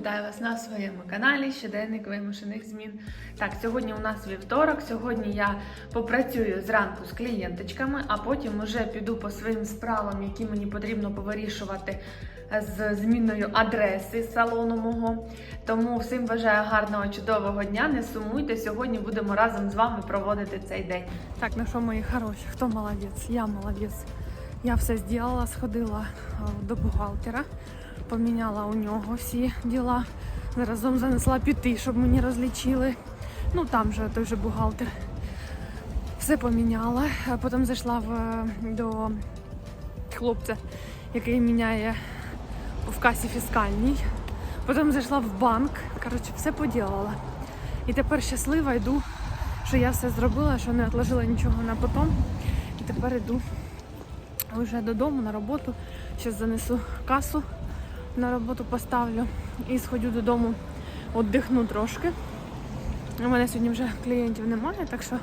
Вітаю вас на своєму каналі Щоденник вимушених змін. Так, сьогодні у нас вівторок. Сьогодні я попрацюю зранку з клієнточками, а потім уже піду по своїм справам, які мені потрібно повирішувати з зміною адреси салону мого. Тому всім бажаю гарного, чудового дня. Не сумуйте. Сьогодні будемо разом з вами проводити цей день. Так, ну що, мої хороші, хто молодець? Я молодець. Я все зробила, сходила до бухгалтера, поміняла у нього всі діла. Разом занесла піти, щоб мені розлічили. Ну там же той же бухгалтер. Все поміняла. Потім зайшла в, е, до хлопця, який міняє в касі фіскальній. Потім зайшла в банк. Коротше, все поділала. І тепер щаслива йду, що я все зробила, що не відложила нічого на потом. І тепер йду вже додому на роботу. Зараз занесу касу на роботу поставлю і сходю додому, віддихну трошки. У мене сьогодні вже клієнтів немає, так що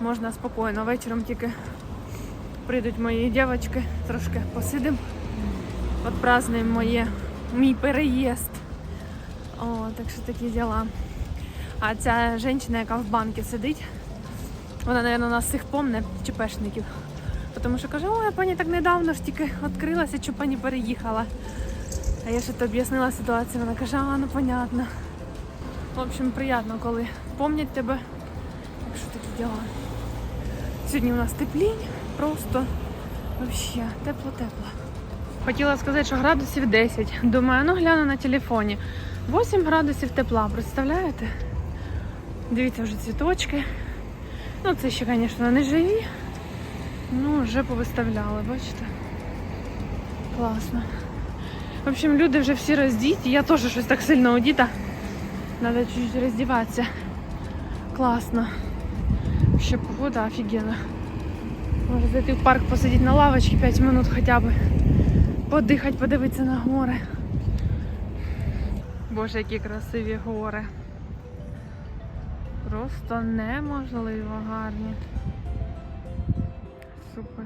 можна спокійно. Вечором тільки прийдуть мої дівчатки, трошки посидимо, відпразнуємо моє, мій переїзд. О, так що такі діла. А ця жінка, яка в банку сидить, вона, мабуть, нас всіх помне, ЧПшників. Тому що каже, ой, пані так недавно ж тільки відкрилася, що пані переїхала. А я ще то об'яснила ситуацію, вона каже, а ну понятно. В общем, приємно, коли помнять тебе. Так що такі діла. Сьогодні у нас теплінь, просто взагалі тепло-тепло. Хотіла сказати, що градусів 10. Думаю, ну гляну на телефоні. 8 градусів тепла, представляєте? Дивіться вже цвіточки. Ну, це ще, звісно, не живі. Ну, вже повиставляли, бачите? Класно. В общем, люди вже всі роздіті. Я теж щось так сильно одіта. Треба чуть-чуть роздіватися. Класно. Ще погода офігенна. Може зайти в парк посидіти на лавочці 5 минут хоча б. Подихати, подивитися на гори. Боже, які красиві гори. Просто неможливо гарні. Супер.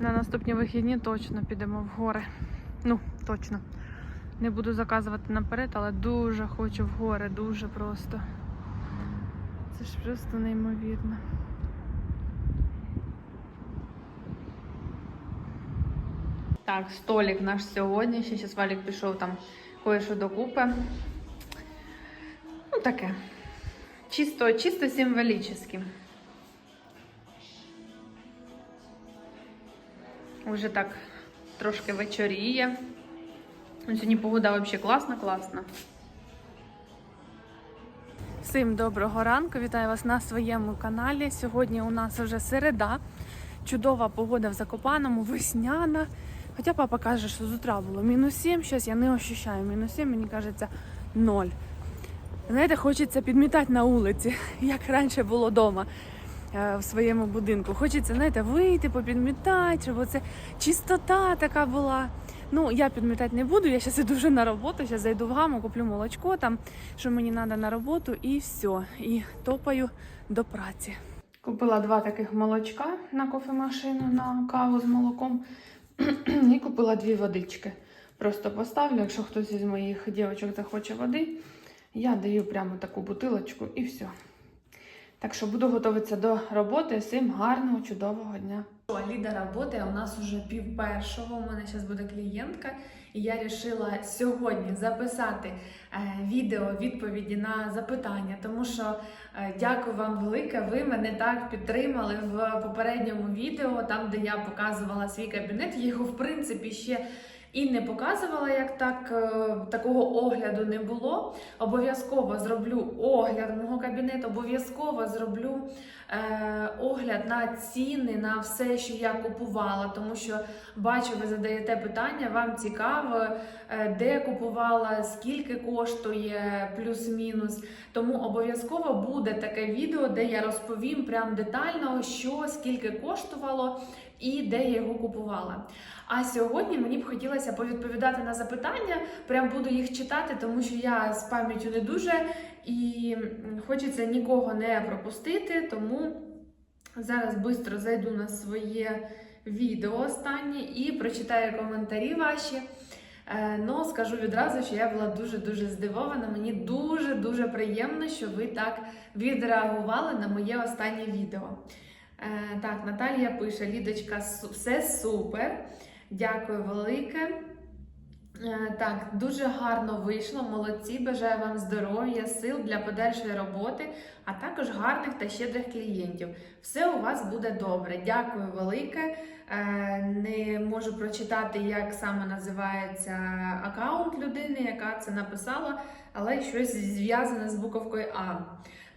На наступні вихідні точно підемо в гори. Ну, точно. Не буду заказувати наперед, але дуже хочу в гори, дуже просто. Це ж просто неймовірно. Так, столик наш сьогодні. Ще зараз Валік пішов там кое-що докупи. Ну, таке. Чисто, чисто символічно. Уже так трошки вечоріє. Ну, Сьогодні погода взагалі класна, класна. Всім доброго ранку, вітаю вас на своєму каналі. Сьогодні у нас вже середа. Чудова погода в Закопаному, весняна. Хоча папа каже, що з утра було мінус 7, зараз я не ощущаю мінус 7, мені кажеться 0. Знаєте, хочеться підмітати на вулиці, як раніше було вдома в своєму будинку. Хочеться, знаєте, вийти, попідмітати, щоб оце чистота така була. Ну, я підмітати не буду, я зараз іду вже на роботу, зараз зайду в гаму, куплю молочко там, що мені треба на роботу, і все. І топаю до праці. Купила два таких молочка на кофемашину, на каву з молоком. І купила дві водички. Просто поставлю, якщо хтось із моїх дівчаток захоче води, я даю прямо таку бутилочку і все. Так що буду готуватися до роботи. Всім гарного, чудового дня. Ліда роботи, у нас уже пів першого. У мене зараз буде клієнтка, і я вирішила сьогодні записати е, відео відповіді на запитання, тому що е, дякую вам велике. Ви мене так підтримали в попередньому відео, там де я показувала свій кабінет. Його в принципі ще. І не показувала, як так е, такого огляду не було. Обов'язково зроблю огляд мого кабінету, обов'язково зроблю е, огляд на ціни, на все, що я купувала. Тому що бачу, ви задаєте питання, вам цікаво, е, де купувала, скільки коштує, плюс-мінус. Тому обов'язково буде таке відео, де я розповім прям детально, що скільки коштувало і де я його купувала. А сьогодні мені б хотілося повідповідати на запитання. Прям буду їх читати, тому що я з пам'яттю не дуже і хочеться нікого не пропустити. Тому зараз швидко зайду на своє відео останнє і прочитаю коментарі ваші. Е, Ну, скажу відразу, що я була дуже-дуже здивована. Мені дуже-дуже приємно, що ви так відреагували на моє останнє відео. Е, Так, Наталія пише: Лідочка, все супер. Дякую велике. Е, Так, дуже гарно вийшло. Молодці. Бажаю вам здоров'я, сил для подальшої роботи, а також гарних та щедрих клієнтів. Все у вас буде добре. Дякую велике. Е, Не можу прочитати, як саме називається аккаунт людини, яка це написала, але щось зв'язане з буковкою А.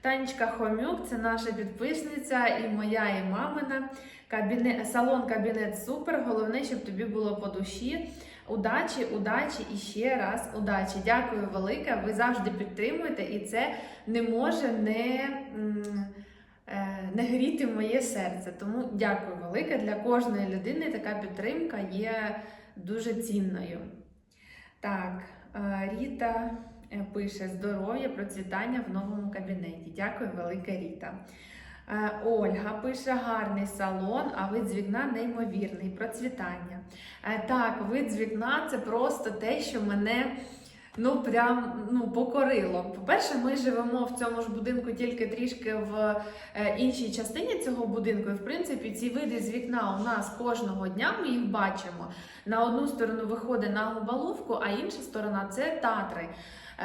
Танечка Хомюк, це наша підписниця, і моя, і мамина. Кабінет, салон кабінет супер. Головне, щоб тобі було по душі. Удачі, удачі і ще раз удачі. Дякую велике. Ви завжди підтримуєте, і це не може не, е, не гріти моє серце. Тому дякую велике. Для кожної людини така підтримка є дуже цінною. Так, е, Ріта пише здоров'я, процвітання в новому кабінеті. Дякую, велике Ріта. Е, Ольга пише гарний салон, а вид з вікна неймовірний. Процвітання. Е, Так, вид з вікна це просто те, що мене ну прям ну покорило. По-перше, ми живемо в цьому ж будинку тільки трішки в е, іншій частині цього будинку. І в принципі, ці види з вікна у нас кожного дня ми їх бачимо. На одну сторону виходить на Губаловку, а інша сторона це Татри.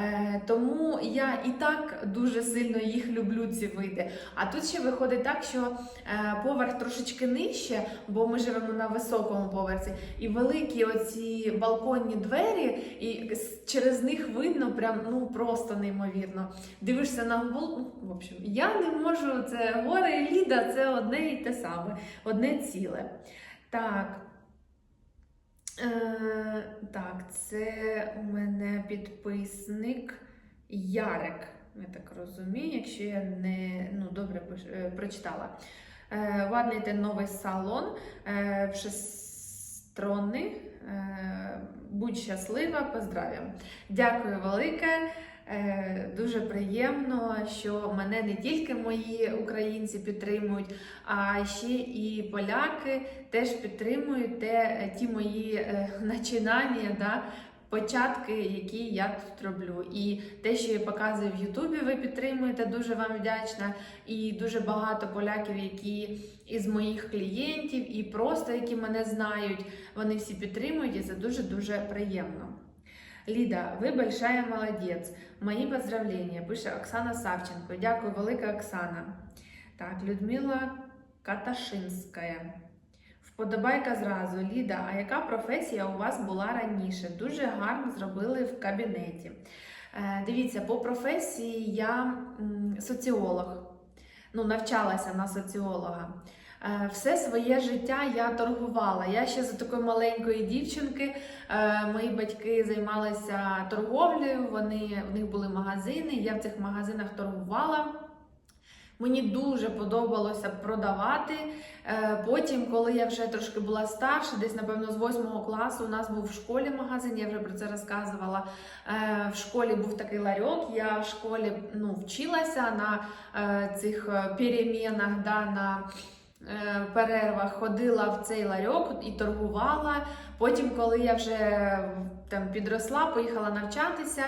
Е, тому я і так дуже сильно їх люблю, ці види. А тут ще виходить так, що е, поверх трошечки нижче, бо ми живемо на високому поверсі, і великі оці балконні двері, і через них видно прям ну просто неймовірно. Дивишся на гол. ну, В общем, я не можу. Це горе і ліда, це одне і те саме, одне ціле. Так. Е, так, це у мене підписник Ярик. Я так розумію, якщо я не ну, добре е, прочитала. Е, Вадний новий салон е, шестронний. Е, будь щаслива, поздрав'ям. Дякую велике. Е, Дуже приємно, що мене не тільки мої українці підтримують, а ще і поляки теж підтримують те, ті мої е, начинання, да, початки, які я тут роблю. І те, що я показую в Ютубі, ви підтримуєте, дуже вам вдячна. І дуже багато поляків, які із моїх клієнтів, і просто які мене знають, вони всі підтримують, і це дуже-дуже приємно. Ліда, ви большая молодець. Мої поздравлення, пише Оксана Савченко. Дякую, велика Оксана. Так, Людмила Каташинська. Вподобайка зразу. Ліда, а яка професія у вас була раніше? Дуже гарно зробили в кабінеті. Е, дивіться, по професії я соціолог. Ну, навчалася на соціолога. Е, Все своє життя я торгувала. Я ще за такої маленької дівчинки. е, Мої батьки займалися торговлею, вони, в них були магазини, я в цих магазинах торгувала. Мені дуже подобалося продавати. Е, Потім, коли я вже трошки була старша, десь напевно з 8 класу, у нас був в школі магазин, я вже про це розказувала. В школі був такий ларьок. Я в школі ну, вчилася на цих перемінах, да, на е, перервах, ходила в цей ларьок і торгувала. Потім, коли я вже там підросла, поїхала навчатися.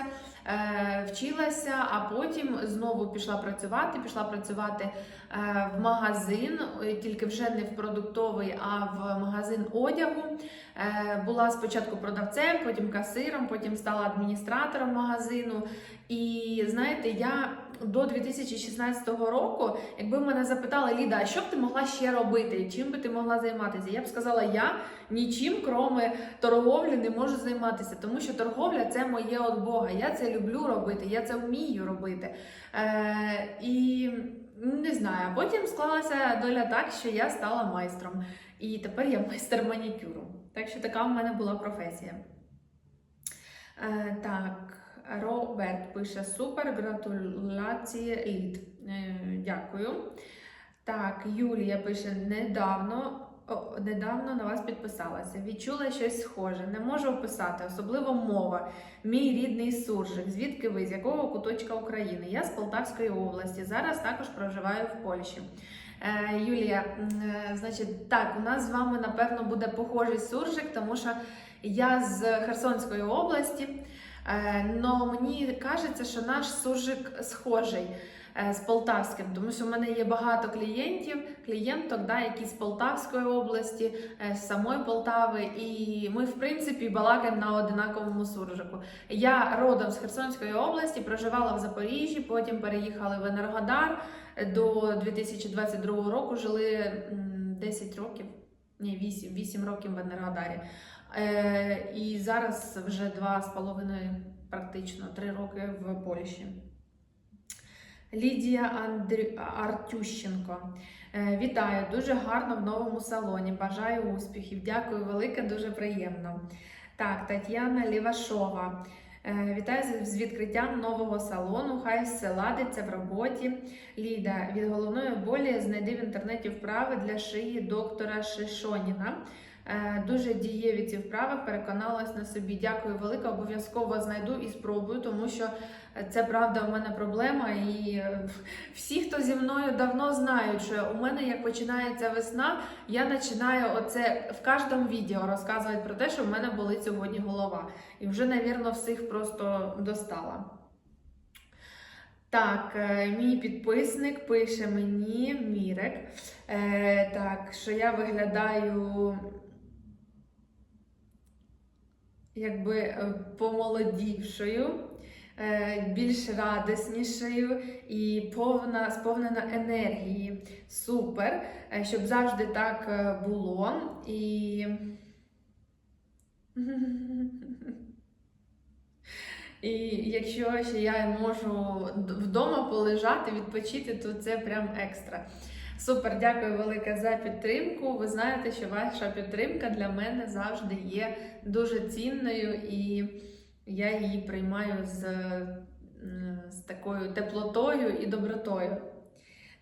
е, Вчилася, а потім знову пішла працювати. Пішла працювати е, в магазин, е, тільки вже не в продуктовий, а в магазин одягу. Е, Була спочатку продавцем, потім касиром, потім стала адміністратором магазину. І знаєте, я до 2016 року, якби мене запитали, Ліда, а що б ти могла ще робити? Чим би ти могла займатися? Я б сказала, я нічим, кроме торговлі, не можу займатися, тому що торговля це моє від Бога. Я це люблю робити, я це вмію робити. Е, і не знаю, потім склалася доля так, що я стала майстром. І тепер я майстер манікюру. Так що така в мене була професія. Е, так, Роберт пише супер, гратуляції лід. Е, дякую. Так, Юлія пише недавно. Недавно на вас підписалася. Відчула щось схоже. Не можу описати, особливо мова. Мій рідний суржик. Звідки ви? З якого куточка України? Я з Полтавської області. Зараз також проживаю в Польщі. Е, Юлія, е, значить, так, у нас з вами напевно буде похожий суржик, тому що Я з Херсонської області, але мені кажеться, що наш суржик схожий е, з Полтавським, тому що в мене є багато клієнтів, клієнток, да, які з Полтавської області, е, з самої Полтави, і ми, в принципі, балакаємо на одинаковому суржику. Я родом з Херсонської області, проживала в Запоріжжі, потім переїхали в Енергодар. До 2022 року жили м, 10 років, ні, 8, 8 років в Енергодарі. Е, і зараз вже 2,5, практично 3 роки в Польщі. Лідія Андрю... Артющенко. Е, Вітаю, дуже гарно в новому салоні. Бажаю успіхів. Дякую велике, дуже приємно. Так, Тетяна Лівашова. Е, Вітаю з- відкриттям нового салону. Хай все ладиться в роботі. Ліда від головної болі знайди в інтернеті вправи для шиї доктора Шишоніна. Е, Дуже дієві ці вправи, переконалась на собі. Дякую велике. Обов'язково знайду і спробую, тому що це правда у мене проблема. І е, всі, хто зі мною давно знають, що у мене як починається весна, я починаю оце в кожному відео розказувати про те, що в мене болить сьогодні голова. І вже, навірно, всіх просто достала. Так, е, мій підписник пише мені Мірек, так, що я виглядаю якби е, помолодівшою, е, більш радіснішою і повна, сповнена енергії. Супер, е, щоб завжди так було. І І якщо ще я можу вдома полежати, відпочити, то це прям екстра. Супер, дякую велике за підтримку. Ви знаєте, що ваша підтримка для мене завжди є дуже цінною, і я її приймаю з, з такою теплотою і добротою.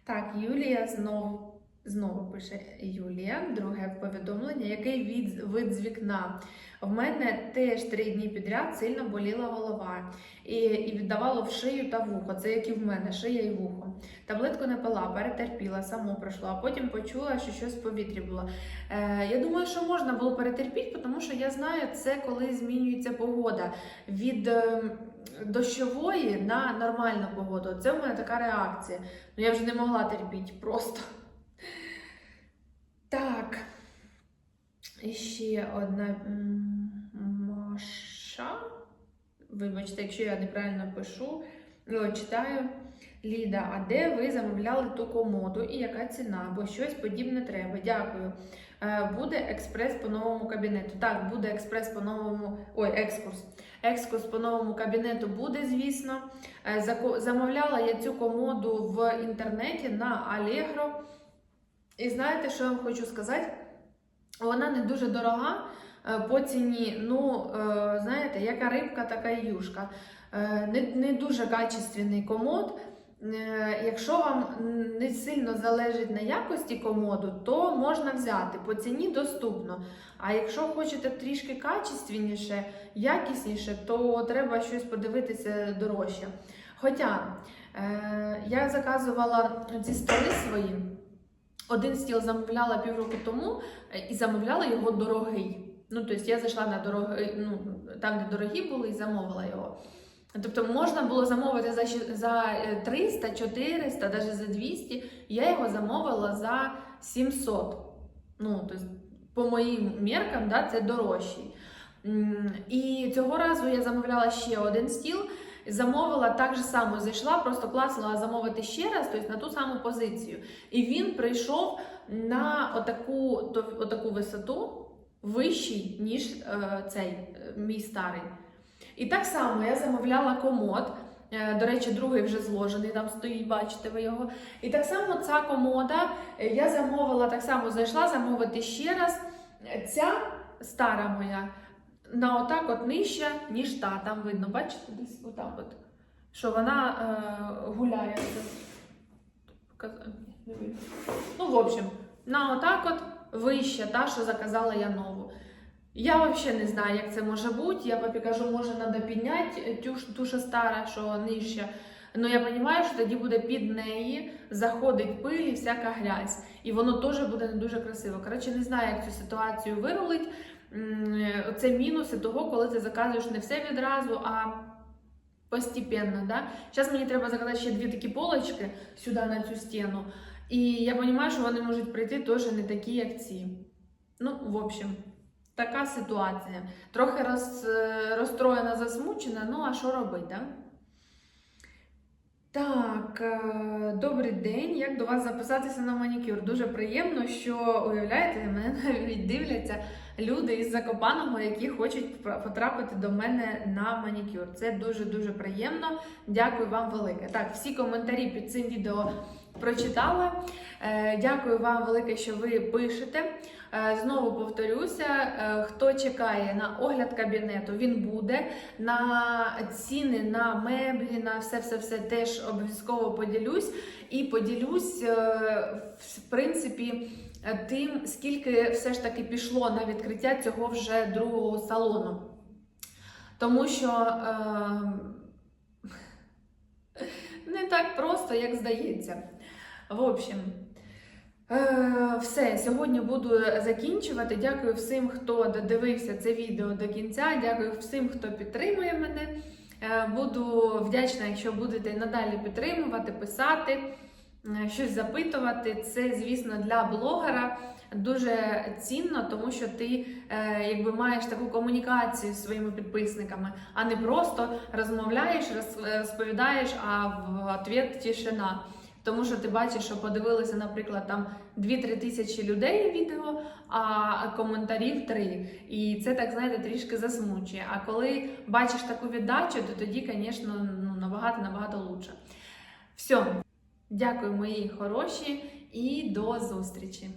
Так, Юлія знову. Знову пише Юлія, друге повідомлення. Який від, вид з вікна? В мене теж три дні підряд сильно боліла голова і, і віддавало в шию та вухо. Це як і в мене, шия і вухо. Таблетку не пила, перетерпіла, само пройшло, а потім почула, що щось в повітрі було. Е, я думаю, що можна було перетерпіти, тому що я знаю, це коли змінюється погода від е, дощової на нормальну погоду. Це в мене така реакція. Ну я вже не могла терпіти просто. Так. І ще одна Маша. Вибачте, якщо я неправильно пишу, читаю. Ліда, а де ви замовляли ту комоду і яка ціна? Бо щось подібне треба. Дякую. Е, Буде експрес по новому кабінету. Так, буде експрес по новому. Ой, екскурс. Екскурс по новому кабінету буде, звісно. Е, Замовляла я цю комоду в інтернеті на Allegro. І знаєте, що я вам хочу сказати? Вона не дуже дорога е, по ціні. Ну, е, знаєте, яка рибка, така і юшка. Е, Не, не дуже качественний комод. Е, Якщо вам не сильно залежить на якості комоду, то можна взяти по ціні доступно. А якщо хочете трішки качественніше, якісніше, то треба щось подивитися дорожче. Хоча е, я заказувала ці столи свої. Один стіл замовляла півроку тому е, і замовляла його дорогий. Ну, тобто я зайшла на дорогий, ну, там, де дорогі були, і замовила його. Тобто можна було замовити за, за е, 300, 400, навіть за 200. Я його замовила за 700. Ну, тобто, по моїм міркам, да, це дорожчий. І цього разу я замовляла ще один стіл. Замовила так же само, зайшла, просто класила замовити ще раз, тобто на ту саму позицію. І він прийшов на отаку, отаку висоту вищий, ніж е, цей е, мій старий. І так само я замовляла комод. Е, До речі, другий вже зложений, там стоїть, бачите ви його. І так само ця комода е, я замовила, так само зайшла замовити ще раз. Ця стара моя на отак от нижча, ніж та. Там видно, бачите, десь отак от. Що вона е, гуляє. Ну, в общем, на отак от вища, та, що заказала я нову. Я взагалі не знаю, як це може бути. Я папі кажу, може, треба підняти ту, стара, що нижча. Ну я розумію, що тоді буде під неї заходить пиль і всяка грязь. І воно теж буде не дуже красиво. Коротше, не знаю, як цю ситуацію вирулить. це мінуси того, коли ти заказуєш не все відразу, а постепенно. Да? Зараз мені треба заказати ще дві такі полочки сюди на цю стіну. І я розумію, що вони можуть прийти теж не такі, як ці. Ну, в общем, така ситуація. Трохи роз, розстроєна, засмучена, ну а що робити, да? Так, е, добрий день. Як до вас записатися на манікюр? Дуже приємно, що уявляєте, мене навіть дивляться люди із Закопаного, які хочуть потрапити до мене на манікюр. Це дуже дуже приємно. Дякую вам велике. Так, всі коментарі під цим відео прочитала. Е, Дякую вам велике, що ви пишете. Е, Знову повторюся, е, хто чекає на огляд кабінету, він буде. На ціни на меблі, на все все все теж обов'язково поділюсь. І поділюсь, в принципі, тим, скільки все ж таки пішло на відкриття цього вже другого салону. Тому що е, не так просто, як здається. В общем, е, все, сьогодні буду закінчувати. Дякую всім, хто додивився це відео до кінця. Дякую всім, хто підтримує мене. Е, Буду вдячна, якщо будете надалі підтримувати, писати, е, щось запитувати. Це, звісно, для блогера дуже цінно, тому що ти якби маєш таку комунікацію зі своїми підписниками, а не просто розмовляєш, розповідаєш, а в ответ тишина. Тому що ти бачиш, що подивилися, наприклад, там 2-3 тисячі людей відео, а коментарів 3. І це так знаєте трішки засмучує. А коли бачиш таку віддачу, то тоді, звісно, ну, набагато набагато лучше. Все, дякую, мої хороші, і до зустрічі!